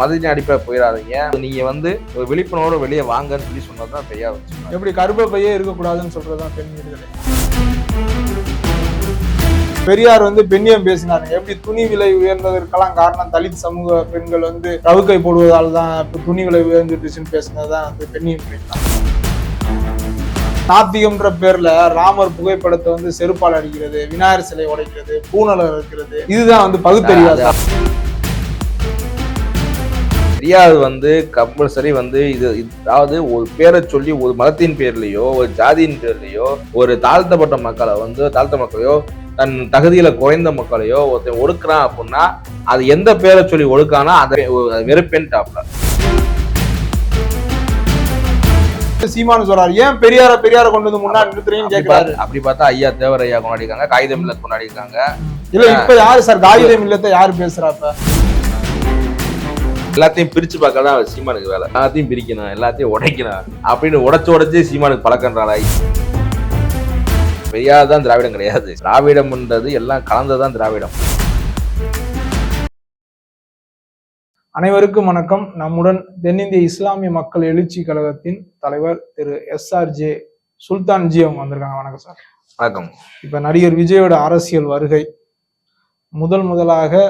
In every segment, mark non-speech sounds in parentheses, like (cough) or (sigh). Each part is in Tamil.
மதத்தின் அடிப்படை போயிடாதீங்க. நீங்க வந்து ஒரு விழிப்புணர்வோட வெளியே வாங்கன்னு சொல்லி சொன்னதுதான் பெரியார் வந்து சொன்னாரு. எப்படி கருப்பப்பையே இருக்கக்கூடாதுன்னு சொல்றதுதான் பெண் விடுதலை பெரியார் வந்து பெண்ணியம் பேசினாருங்க எப்படி துணி விலை உயர்ந்ததற்கெல்லாம் காரணம் தலித் சமூக பெண்கள் வந்து ரவுக்கை போடுவதால் தான் இப்ப துணி விலை உயர்ந்துட்டுச்சுன்னு பேசினதுதான் வந்து பெண்ணியம் பேசினார். நாத்திகம்ன்ற பேர்ல ராமர் புகைப்படத்தை வந்து செருப்பால் அடிக்கிறது விநாயகர் சிலை உடைக்கிறது பூனலை இருக்கிறது இதுதான் வந்து பகுத்தறிவாத பெரியார் வந்து கம்பல்சரி வந்து இது அதாவது ஒரு பேரை சொல்லி ஒரு மதத்தின் பேர்லயோ ஒரு ஜாதியின் பேர்லயோ ஒரு தாழ்த்தப்பட்ட மக்களை வந்து தாழ்த்த மக்களையோ தன் தகுதியில குறைந்த மக்களையோ ஒருத்தன் ஒடுக்குறான் அப்படின்னா அது எந்த பேரை சொல்லி ஒடுக்கானா அதை வெறுப்பேன் டாப்ல சீமானு சொல்றாரு. ஏன் பெரியார பெரியார கொண்டு வந்து முன்னாடி நிறுத்துறீங்கன்னு பார்த்தா- அப்படி பார்த்தா ஐயா தேவர் ஐயா கொண்டாடிருக்காங்க காகிதம் இல்ல கொண்டாடிருக்காங்க இல்ல இப்ப யாரு சார்? காகிதம் இல்லத்தை யாரு பேசுறா இப்ப எல்லாத்தையும் பிரிச்சு பார்க்க தான் சீமானுக்கு வேலை. எல்லாத்தையும் பிரிக்கணும் எல்லாத்தையும் உடைக்கணும் அப்படின்னு உடைச்சு உடைச்சு சீமானுக்கு பழக்கன்றாளா பெரியார் தான் திராவிடம் கிடையாது. திராவிடம்ன்றது எல்லாம் கலந்ததான் திராவிடம். அனைவருக்கும் வணக்கம். நம்முடன் தென்னிந்திய இஸ்லாமிய மக்கள் எழுச்சி கழகத்தின் தலைவர் Thiru S R J Sultan ji அவங்க வந்திருக்காங்க. வணக்கம் சார். வணக்கம். இப்ப நடிகர் விஜயோட அரசியல் வருகை. முதல் முதலாக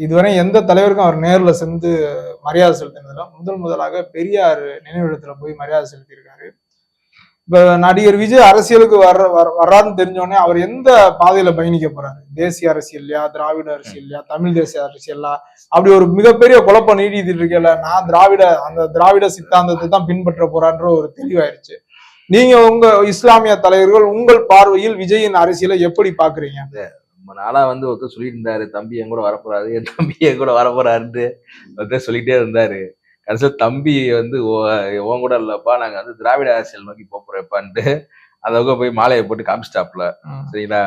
இதுவரை எந்த தலைவருக்கும் அவர் நேரில் சென்று மரியாதை செலுத்தினதில்ல. முதல் முதலாக பெரியார் நினைவிடத்துல போய் மரியாதை செலுத்தியிருக்காரு. இப்போ நடிகர் விஜய் அரசியலுக்கு வர்ற வர- வர்றாருன்னு தெரிஞ்சோடனே அவர் எந்த பாதையில பயணிக்க போறாரு? தேசிய அரசியல்லையா திராவிட அரசியல்லையா தமிழ் தேசிய அரசியல்லா? அப்படி ஒரு மிகப்பெரிய குழப்பம் நீடிட்டு இருக்கல நான் திராவிட அந்த திராவிட சித்தாந்தத்தை தான் பின்பற்ற போறான்ற ஒரு தெளிவாயிருச்சு. நீங்க உங்க இஸ்லாமிய தலைவர்கள் உங்கள் பார்வையில் விஜயின் அரசியலை எப்படி பாக்குறீங்க ரொம்ப நாளா வந்து ஒருத்தர் சொல்லிட்டு இருந்தாரு தம்பி என் கூட வரப்போறாரு என் தம்பி என் கூட வரப்போறாருன்ட்டு ஒருத்தர் சொல்லிட்டே இருந்தாரு. கடைசியில் தம்பி வந்து "ஓ- உன் கூட இல்லப்பா நாங்க வந்து திராவிட அரசியல் நோக்கி போப் போறப்பான்ட்டு அதவங்க போய் மாலையை போட்டு காமிச்சிட்டாப்ல சரிங்களா?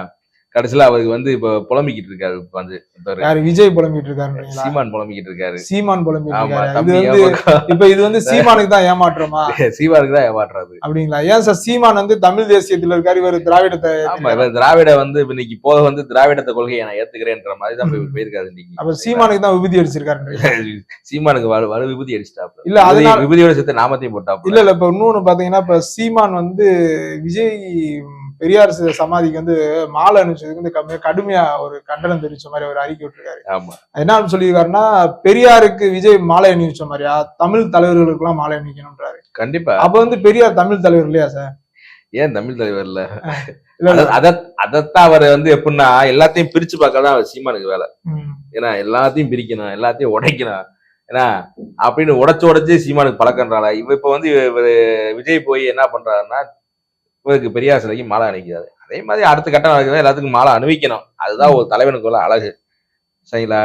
கடைசியில அவருக்கு வந்து இப்ப புலம்பிக்கிட்டு இருக்காரு இப்ப வந்து ஒருத்தரு. யாரு விஜய் புலம்பிட்டு இருக்காருன்றீங்களா சீமான் புலம்பிக்கிட்டு இருக்காரு. சீமான் புலம்பிட்டு இருக்காரு. இப்ப இது வந்து சீமானுக்கு தான் ஏமாற்றமா? (laughs) சீமானுக்கு தான் ஏமாற்றுறது அப்படிங்களா? ஏன் சார் சீமான் வந்து தமிழ் தேசியத்துல இருக்காரு இவர் திராவிடத்தை ஆமா இவர் திராவிட வந்து இன்னைக்கு போக வந்து திராவிடத்தை கொள்கையை நான் ஏத்துக்கிறேன்ற மாதிரி தான் போய் போயிருக்காரு இன்னைக்கு. அப்ப சீமானுக்கு தான் விபூதி அடிச்சிருக்காரு (laughs) சீமானுக்கு வலு வலு விபூதி அடிச்சிட்டாப்ல. இல்ல, அதனால- விபூதி- விபூதியோட சேர்த்து நாமத்தையும் போட்டாப்ல. இல்ல இல்ல இப்ப இன்னொன்னு பாத்தீங்கன்னா இப்ப சீமான் வந்து விஜய் பெரியார் சமாதிக்கு வந்து மாலை அனுப்பிச்சதுக்கு வந்து கம்மியா கடுமையா ஒரு கண்டனம் தெரிவிச்ச மாதிரி ஒரு அறிக்கை விட்டுருக்காரு. ஆமா. என்ன சொல்லியிருக்காருன்னா பெரியாருக்கு விஜய் மாலை அணிவிச்ச மாதிரியா தமிழ் தலைவர்களுக்கு எல்லாம் மாலை அணிவிக்கணும்ன்றாரு. கண்டிப்பா. அப்ப வந்து பெரியார் தமிழ் தலைவர் இல்லையா சார்? ஏன் தமிழ் தலைவர் இல்ல? இல்ல, இல்ல. அத அதத்தான் அவர் வந்து எப்படின்னா எல்லாத்தையும் பிரிச்சு பார்க்க தான் அவர் சீமானுக்கு வேலை. ஏன்னா எல்லாத்தையும் பிரிக்கணும் எல்லாத்தையும் உடைக்கணும். ஏன்னா அப்படின்னு உடைச்சு உடைச்சு சீமானுக்கு பழக்கன்றாளா இவ இப்ப வந்து இவரு விஜய் போய் என்ன பண்றாருன்னா இவருக்கு பெரியார் சிலைக்கு மாலை அணிக்கிறாரு அதே மாதிரி அடுத்த கட்டம் நடக்குது எல்லாத்துக்கும் மாலை அணிவிக்கணும். அதுதான் ஒரு தலைவனுக்கு உள்ள அழகு. சரிங்களா?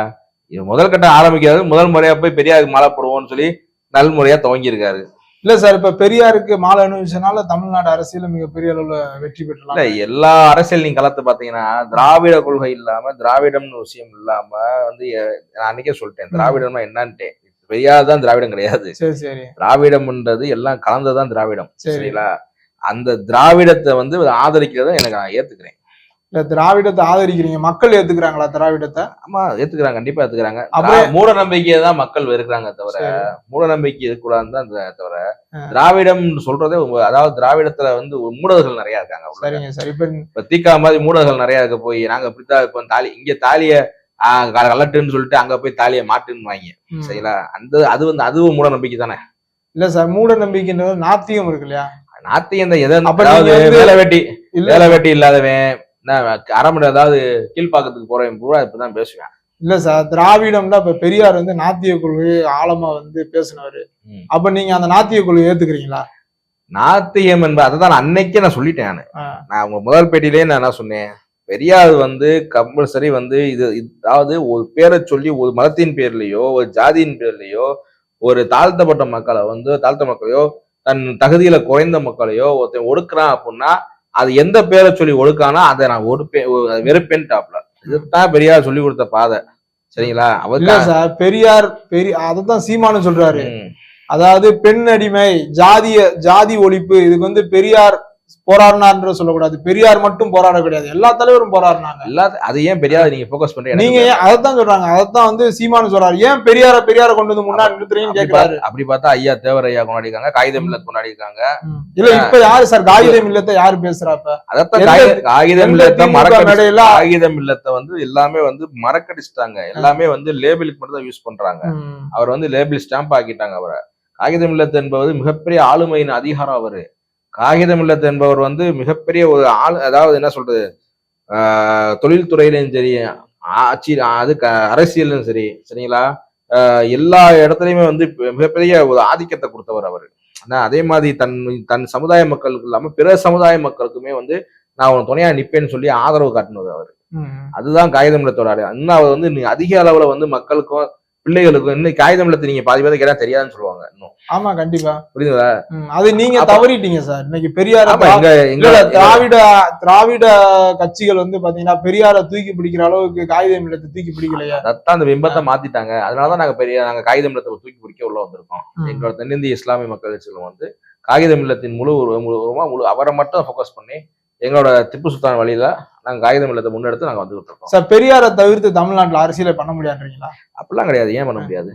இது முதல் கட்டம் ஆரம்பிக்கிறது. முதல் முறையா போய் பெரியாருக்கு மாலை போடுவோம்னு சொல்லி நல்முறையா துவங்கி இருக்காரு இல்ல சார் இப்ப பெரியாருக்கு மாலை அணிவிச்சனால தமிழ்நாடு அரசியல மிகப்பெரிய அளவுல வெற்றி இல்ல பெற்றலாம் எல்லா அரசியல் நீங்க களத்தை பாத்தீங்கன்னா திராவிட கொள்கை இல்லாம திராவிடம்னு விஷயம் இல்லாம வந்து நான் அன்னைக்கே சொல்லிட்டேன் திராவிடம்னா என்னன்ட்டேன் பெரியார் தான் திராவிடம் கிடையாது. சரி சரி. திராவிடம்ன்றது எல்லாம் கலந்ததான் திராவிடம். சரி. சரிங்களா? அந்த திராவிடத்தை வந்து ஆதரிக்கிறத எனக்கு நான் ஏத்துக்கிறேன் இல்ல திராவிடத்தை ஆதரிக்கிறீங்க மக்கள் ஏத்துக்கிறாங்களா திராவிடத்தை ஆமா ஏத்துக்கிறாங்க கண்டிப்பா ஏத்துக்கிறாங்க அப்புறம் மூட நம்பிக்கையை தான் மக்கள் வெறுக்கிறாங்க தவிர. மூட நம்பிக்கை இருக்கக்கூடாதுன்னு தான் தவிர. திராவிடம் சொல்றதே உங்க- அதாவது திராவிடத்துல வந்து மூடர்கள் நிறைய இருக்காங்க. சரிங்க சார் இப்ப தீக்கா மாதிரி மூடர்கள் நிறைய இருக்க போய் நாங்க இப்படித்தான் இப்போ தாலி இங்க தாலிய கலட்டுன்னு சொல்லிட்டு அங்க போய் தாலிய மாட்டுன்னு வாங்க. சரிங்களா அந்த அது வந்து அதுவும் மூட நம்பிக்கை தானே இல்ல சார் மூட நம்பிக்கைன்றது நாத்தியம் இருக்கு இல்லையா நாத்தியம் இந்த எதை அதாவது வேலை வெட்டி வேலை வெட்டி இல்லாதவன் அதாவது கீழ்ப்பாக்கத்துக்கு போறவன் பூரா இப்பதான் பேசுவேன். இல்ல சார் திராவிடம்னா இப்ப பெரியார் வந்து நாத்திய கொள்கை ஆழமா வந்து பேசினவரு. அப்ப நீங்க அந்த நாத்திய கொள்கை ஏத்துக்கிறீங்களா? நாத்தியம் என்பது அதை தான் அன்னைக்கே நான் சொல்லிட்டேன் நானு. நான் உங்க முதல் பேட்டியிலே நான் என்ன சொன்னேன்? பெரியார் வந்து கம்பல்சரி வந்து இது- அதாவது ஒரு பேரை சொல்லி ஒரு மதத்தின் பேர்லயோ ஒரு ஜாதியின் பேர்லயோ ஒரு தாழ்த்தப்பட்ட மக்களை வந்து தாழ்த்த மக்களையோ தன் தகுதியில குறைந்த மக்களையோ ஒருத்தன் ஒடுக்குறான் அப்படின்னா அது எந்த பேரை சொல்லி ஒடுக்கானா அதை நான் ஒடுப்பேன் வெறுப்பேன் டாப்ல. இதுதான் பெரியார் சொல்லி கொடுத்த பாதை. சரிங்களா? அவருக்கு சார் பெரியார் பெரிய அததான் சீமானு சொல்றாரு. அதாவது பெண் அடிமை ஜாதிய ஜாதி ஒழிப்பு இதுக்கு வந்து பெரியார் போராடினார்ன்ற சொல்லக்கூடாது. பெரியார் மட்டும் போராட கிடையாது. எல்லா தலைவரும் போராடினாங்க. எல்லா அது ஏன் பெரியார் நீங்க ஃபோக்கஸ் பண்றீங்க? நீங்க அதைத்தான் சொல்றாங்க. அதைத்தான் வந்து சீமானு சொல்றாரு. ஏன் பெரியார பெரியார கொண்டு வந்து முன்னாடி நிறுத்துறீங்கன்னு பார்த்தா- அப்படி பார்த்தா ஐயா தேவர் ஐயா கொண்டாடிருக்காங்க காகிதம் இல்ல கொண்டாடிருக்காங்க ம். இல்ல இப்ப யாரு சார்? காகிதம் இல்லத்தை யாரு பேசுறா இப்ப? அதத்தான் காகிதம் இல்லத்தை மறக்க காகிதம் இல்லத்தை வந்து எல்லாமே வந்து மறக்கடிச்சிட்டாங்க. எல்லாமே வந்து லேபிளுக்கு மட்டும் தான் யூஸ் பண்றாங்க. அவர் வந்து லேபிள் ஸ்டாம்ப் ஆக்கிட்டாங்க அவரை. காகிதம் இல்லத்து என்பவர் மிகப்பெரிய ஆளுமையின் அதிகாரம் அவரு. காகிதம் இல்லத்து என்பவர் வந்து மிகப்பெரிய ஒரு ஆள் அதாவது என்ன சொல்றது ஆஹ் தொழில்துறையிலும் சரி ஆட்சி அது அரசியலும் சரி சரிங்களா எல்லா இடத்துலயுமே வந்து மிகப்பெரிய ஒரு ஆதிக்கத்தை கொடுத்தவர் அவர் ஆனா அதே மாதிரி தன் தன் சமுதாய மக்களுக்கு இல்லாம பிற சமுதாய மக்களுக்குமே வந்து நான் உன் துணையா நிப்பேன்னு சொல்லி ஆதரவு காட்டினது அவர். அதுதான் காகிதம் இல்லத்தோட அடையாளம். இன்னும் அவர் வந்து அதிக அளவுல வந்து மக்களுக்கும் பிள்ளைகளுக்கும் இன்னும் காகிதம் இல்லத்தை நீங்க பாதி பேருக்கு கேட்டா தெரியாதுன்னு சொல்லுவாங்க இன்னும். ஆமா கண்டிப்பா. புரியுதுங்களா. அது நீங்க தவறிட்டீங்க சார். இன்னைக்கு பெரியார திராவிட திராவிட கட்சிகள் வந்து பாத்தீங்கன்னா பெரியார தூக்கி பிடிக்கிற அளவுக்கு காகிதம் இல்லத்தை தூக்கி பிடிக்கலையா. அதான் அந்த பிம்பத்தை மாத்திட்டாங்க. அதனாலதான் நாங்க பெரிய நாங்க காகிதம் இல்லத்தை தூக்கி பிடிக்க உள்ள வந்திருக்கோம். எங்களோட தென்னிந்திய இஸ்லாமிய மக்கள் செல்வம் வந்து காகிதம் இல்லத்தின் முழு முழு அவரை மட்டும் ஃபோக்கஸ் பண்ணி எங்களோட திப்பு சுல்தான் வழியில நாங்க காகிதம் இல்லத்தை முன்னெடுத்து நாங்க வந்துகிட்டு இருக்கோம் சார் பெரியார தவிர்த்து தமிழ்நாட்டுல அரசியலை பண்ண முடியாதுன்றீங்களா அப்படிலாம் கிடையாது. ஏன் பண்ண முடியாது?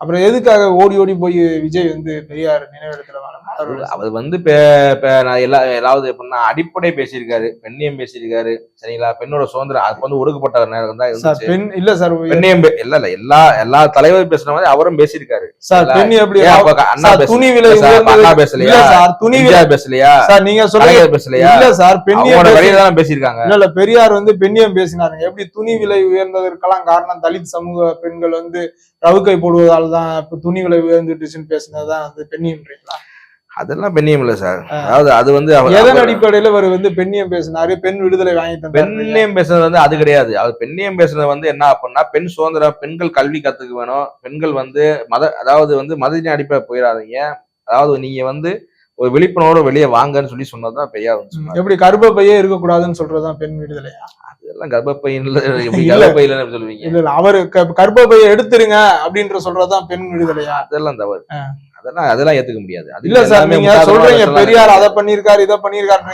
அப்புறம் எதுக்காக ஓடி ஓடி போய் விஜய் வந்து பெரியார் நினைவிடத்துல? அவர் வந்து நான் எல்லா ஏதாவது எப்படின்னா அடிப்படை பேசியிருக்காரு பெண்ணியம் பேசியிருக்காரு சரிங்களா? பெண்ணோட சுதந்திரம் அப்ப வந்து ஒடுக்கப்பட்ட நேரம் தான் பெண் இல்ல சார் பெண்ணியம் இல்ல இல்ல எல்லா எல்லா தலைவர் பேசுன மாதிரி அவரும் பேசியிருக்காரு. சார் பெண் எப்படி அண்ணா துணி விலை அண்ணா பேசலையா? சார் துணி விலை பேசலையா? சார் நீங்க சொல்லுங்க பேசலையா? இல்ல சார் பேசி- வழியில தான் பேசியிருக்காங்க. இல்ல இல்ல பெரியார் வந்து பெண்ணியம் பேசினாருங்க. எப்படி துணி விலை உயர்ந்ததற்கெல்லாம் காரணம் தலித் சமூக பெண்கள் வந்து ரவுக்கை போடுவதால் தான் இப்ப துணி விலை உயர்ந்துட்டுச்சுன்னு பேசினதுதான் வந்து பெண்ணியம்ன்றீங்களா அதெல்லாம் பெண்ணியம் இல்ல சார். அதாவது அது வந்து எதன் அடிப்படையில அவர் வந்து பெண்ணியம் பேசினாரு? பெண் விடுதலை வாங்கி தந்தாரு பெண்ணியம் பேசுறது வந்து அது கிடையாது. அவர் பெண்ணியம் பேசுறது வந்து என்ன அப்படின்னா பெண் சுதந்திரம் பெண்கள் கல்வி கத்துக்க வேணும். பெண்கள் வந்து மத அதாவது வந்து மதத்தின் அடிப்படை போயிடாதீங்க அதாவது நீங்க வந்து ஒரு விழிப்புணர்வோட வெளியே வாங்கன்னு சொல்லி சொன்னதுதான் பெரியார் வந்து எப்படி கர்ப்பப்பையே இருக்கக்கூடாதுன்னு சொல்றதுதான் பெண் விடுதலை அதெல்லாம் இல்ல. கர்ப்பப்பையில சொல்லுவீங்க? இல்ல இல்ல அவரு கர்ப்பப்பையை எடுத்துருங்க அப்படின்ற சொல்றதுதான் பெண் விடுதலையா? அதெல்லாம் தவறு. அதெல்லாம் அதெல்லாம் ஏத்துக்க முடியாது. அது இல்ல சார் நீங்க சொல்றீங்க. பெரியார் அதை பண்ணிருக்காரு இதை பண்ணிருக்காரு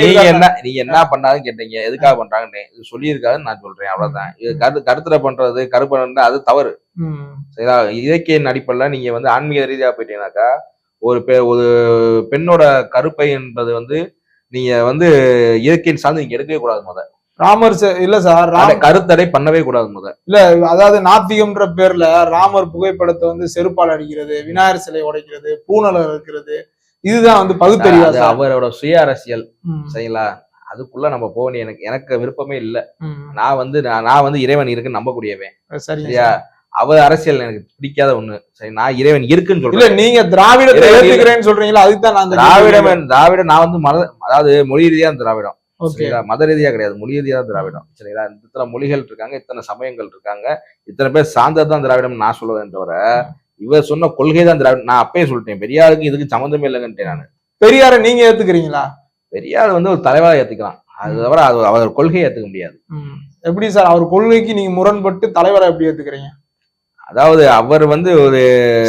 நீங்க என்ன நீங்க என்ன பண்ணாதுன்னு கேட்டீங்க எதுக்காக பண்றாங்கன்னு இது சொல்லியிருக்காருன்னு நான் சொல்றேன் அவ்வளவுதான். இது கரு கருத்துல பண்றது கருப்பணம் அது தவறு. சரிங்களா இலக்கியின் அடிப்படையில் நீங்க வந்து ஆன்மீக ரீதியா போயிட்டீங்கன்னாக்கா ஒரு பெ ஒரு பெண்ணோட கருப்பை என்பது வந்து நீங்க வந்து இயற்கையின் சார்ந்து நீங்க எடுக்கவே கூடாது முத. ராமர் இல்ல சார் கருத்தடை பண்ணவே கூடாது முத. இல்ல அதாவது நாத்திகம்ன்ற பேர்ல ராமர் புகைப்படத்தை வந்து செருப்பால் அடிக்கிறது விநாயகர் சிலை உடைக்கிறது பூனலை இருக்கிறது இதுதான் வந்து பகுத்தறிவா அது சார். அவரோட சுய அரசியல் சரிங்களா? அதுக்குள்ள நம்ம போகணும் எனக்கு எனக்கு விருப்பமே இல்ல. நான் வந்து நான் வந்து இறைவன் இருக்குன்னு நம்பக்கூடியவன். சரியா? அவர் அரசியல் எனக்கு பிடிக்காத ஒண்ணு. சரி நான் இறைவன் இருக்குன்னு சொல்றேன். நீங்க திராவிடத்தை. ஏத்துக்கிறேன்னு சொல்றீங்களா? அதுதான் நான் திராவிடம் திராவிடம் நான் வந்து மத அதாவது மொழி ரீதியா திராவிடம். சரிங்களா? மத ரீதியா கிடையாது மொழி ரீதியா திராவிடம். சரிங்களா? இத்தனை மொழிகள் இருக்காங்க இத்தனை சமயங்கள் இருக்காங்க இத்தனை பேர் சார்ந்தது தான் திராவிடம் நான் சொல்லுவேன் தவிர இவர் சொன்ன கொள்கை தான் திராவிடம். நான் அப்பயே சொல்லிட்டேன் பெரியாருக்கு இதுக்கு சம்மந்தமே இல்லைங்கன்ட்டேன் நான். பெரியார நீங்க ஏத்துக்கிறீங்களா? பெரியார் வந்து ஒரு தலைவரா ஏத்துக்கலாம். அது தவிர அது அவர் கொள்கையை ஏத்துக்க முடியாது. எப்படி சார் அவர் கொள்கைக்கு நீங்க முரண்பட்டு தலைவரை எப்படி ஏத்துக்கிறீங்க? அதாவது அவர் வந்து ஒரு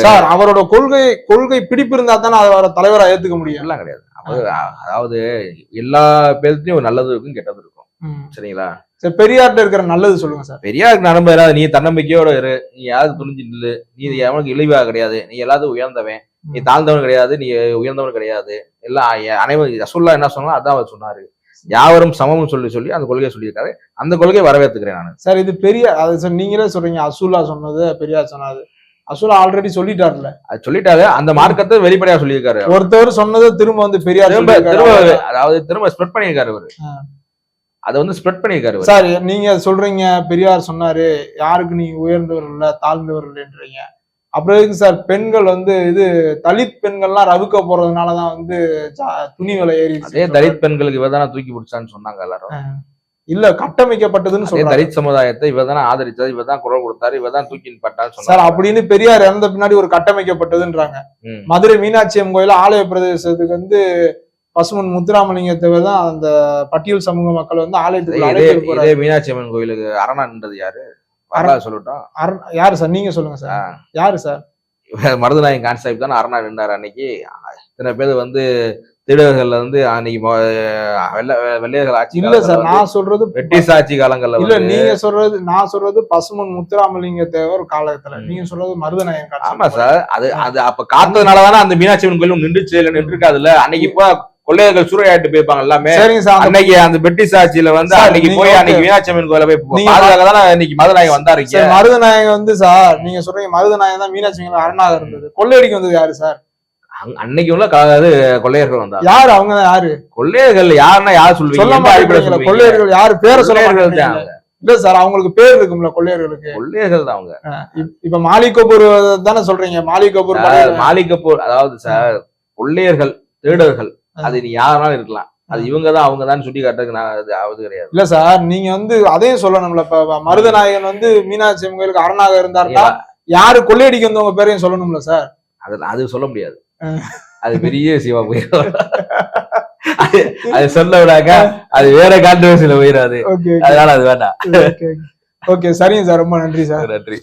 சார் அவரோட கொள்கை கொள்கை பிடிப்பு இருந்தா தானே அவரை தலைவரா ஏத்துக்க முடியும். எல்லாம் கிடையாது. அதாவது எல்லா பேர்த்தையும் ஒரு நல்லது இருக்கும் கெட்டது இருக்கும். சரிங்களா? சரி பெரியார்ட்ட இருக்கிற நல்லது சொல்லுங்க சார். பெரியாருக்கு நம்ப நீ தன்னம்பிக்கையோட இரு. நீ யாருக்கு துணிஞ்சு நில்லு. நீ எவனுக்கு இழிவா கிடையாது. நீ எல்லாத்துக்கும் உயர்ந்தவன். நீ தாழ்ந்தவன் கிடையாது. நீ உயர்ந்தவன் கிடையாது. எல்லாம் அனைவரும் ரசூல்லா என்ன சொன்னா அதான் அவர் சொன்னாரு. யாவரும் சமமும் சொல்லி சொல்லி அந்த கொள்கையை சொல்லியிருக்காரு. அந்த கொள்கையை வரவேற்றுக்கிறேன் நான். சார் இது பெரிய அது சார் நீங்களே சொல்றீங்க. அசுலா சொன்னது பெரியார் சொன்னது அசுலா ஆல்ரெடி சொல்லிட்டாருல அது சொல்லிட்டாரு. அந்த மார்க்கத்தை வெளிப்படையா சொல்லியிருக்காரு ஒருத்தவர் சொன்னதை திரும்ப வந்து பெரியார் திரும்ப. திரும்ப அதாவது திரும்ப ஸ்ப்ரெட் பண்ணியிருக்காரு அவரு. அதை வந்து ஸ்ப்ரெட் பண்ணியிருக்காரு. சார் நீங்க சொல்றீங்க பெரியார் சொன்னாரு யாருக்கு நீங்க உயர்ந்தவர் இல்ல தாழ்ந்தவர் இல்லைன்றீங்க. அப்புறம் எதுக்கு சார்? பெண்கள் வந்து இது தலித் பெண்கள்லாம் ரவுக்க போறதுனாலதான் வந்து துணி விலை ஏறி அதே தலித் பெண்களுக்கு இவதான தூக்கி பிடிச்சான்னு சொன்னாங்க எல்லாரும். இல்ல கட்டமைக்கப்பட்டதுன்னு சொல்றாங்க. தலித் சமுதாயத்தை இவதான ஆதரிச்சது இவதான் குரல் கொடுத்தாரு இவதான் தூக்கி பட்டான்னு சார் அப்படின்னு பெரியார் இறந்த பின்னாடி ஒரு கட்டமைக்கப்பட்டதுன்றாங்க. மதுரை மீனாட்சி அம்மன் கோயில் ஆலய பிரதேசத்துக்கு வந்து பசுமன் முத்துராமலிங்கத்தை தான் அந்த பட்டியல் சமூக மக்கள் வந்து இதே மீனாட்சி அம்மன் கோயிலுக்கு அரணா நின்றது யாரு? சொல்லட்டும் அரண்- யாரு சார்? நீங்க சொல்லுங்க சார். யாரு சார்? மருதநாயகம் கான்செப்ட் தானே அரணா நின்றாரு அன்னைக்கு. இத்தனை பேர் வந்து திருடர்கள்ல வந்து அன்னைக்கு வெள்ளையர்கள் ஆட்சி இல்ல சார் நான் சொல்றது பிரிட்டிஷ் ஆட்சி காலங்கள்ல இல்ல நீங்க சொல்றது நான் சொல்றது பசுமன் முத்துராமலிங்க தேவர் காலத்துல. நீங்க சொல்றது மருதநாயகன் காலத்துல. ஆமா சார். அது அது அப்ப காத்ததுனாலதானே அந்த மீனாட்சி அம்மன் கோயில் நின்றுச்சு இல்ல நின்று இருக்காதுல்ல அன்னைக்கு இப்ப கொள்ளையர்கள் சூறையாட்டு போயிருப்பாங்க எல்லாமே. சரிங்க சார் அந்த- அன்னைக்கு அந்த பிரிட்டிஷ் ஆட்சியில வந்து அன்னைக்கு போய். அன்னைக்கு மீனாட்சி அம்மன் கோயில போய் பாதுகாக்க தானே இன்னைக்கு மதுநாயகம் வந்தாரு இங்க. சார், மருதநாயகன் வந்து சார் நீங்க சொல்றீங்க மருதநாயகன் தான் மீனாட்சி அம்மன் அரணாக இருந்தது. கொள்ளையடிக்கு வந்தது யாரு சார்? அன்னைக்கு உள்ள இது கொள்ளையர்கள் வந்தாங்க. யாரு அவங்க யாரு? கொள்ளையர்கள் யாருன்னா யார் சொல்லுவீங்க? கொள்ளையர்கள். யாரு? பேரை சொல்ல கொள்ளையர்கள் தான்? இல்ல சார் அவங்களுக்கு பேர் இருக்கும்ல கொள்ளையர்களுக்கு. கொள்ளையர்கள் தான் அவங்க. இப்- இப்ப மாலிக் கபூர் தானே சொல்றீங்க? மாலிக் கபூர் மாலிக் அதாவது சார் கொள்ளையர்கள் திருடர்கள். அது நீ யாருனாலும் இருக்கலாம். அது இவங்க தான் அவங்க தான் சுட்டி காட்டுறதுக்கு நான் அது ஆவது கிடையாது. இல்ல சார் நீங்க வந்து அதையும் சொல்லணும்ல. இப்ப மருதநாயகன் வந்து மீனாட்சி அம்மன் கோயிலுக்கு அரணாக இருந்தாருன்னா யாரு கொள்ளையடிக்கு வந்தவங்க பேரையும் சொல்லணும்ல சார்? அது அது சொல்ல முடியாது. அது பெரிய விஷயமா போயிடும் (laughs) அது சொல்ல விடாங்க அது வேற கான்ட்ரவர்சியில போயிடாது அதனால அது வேண்டாம். ஓகே சரிங்க சார். ரொம்ப நன்றி சார். நன்றி.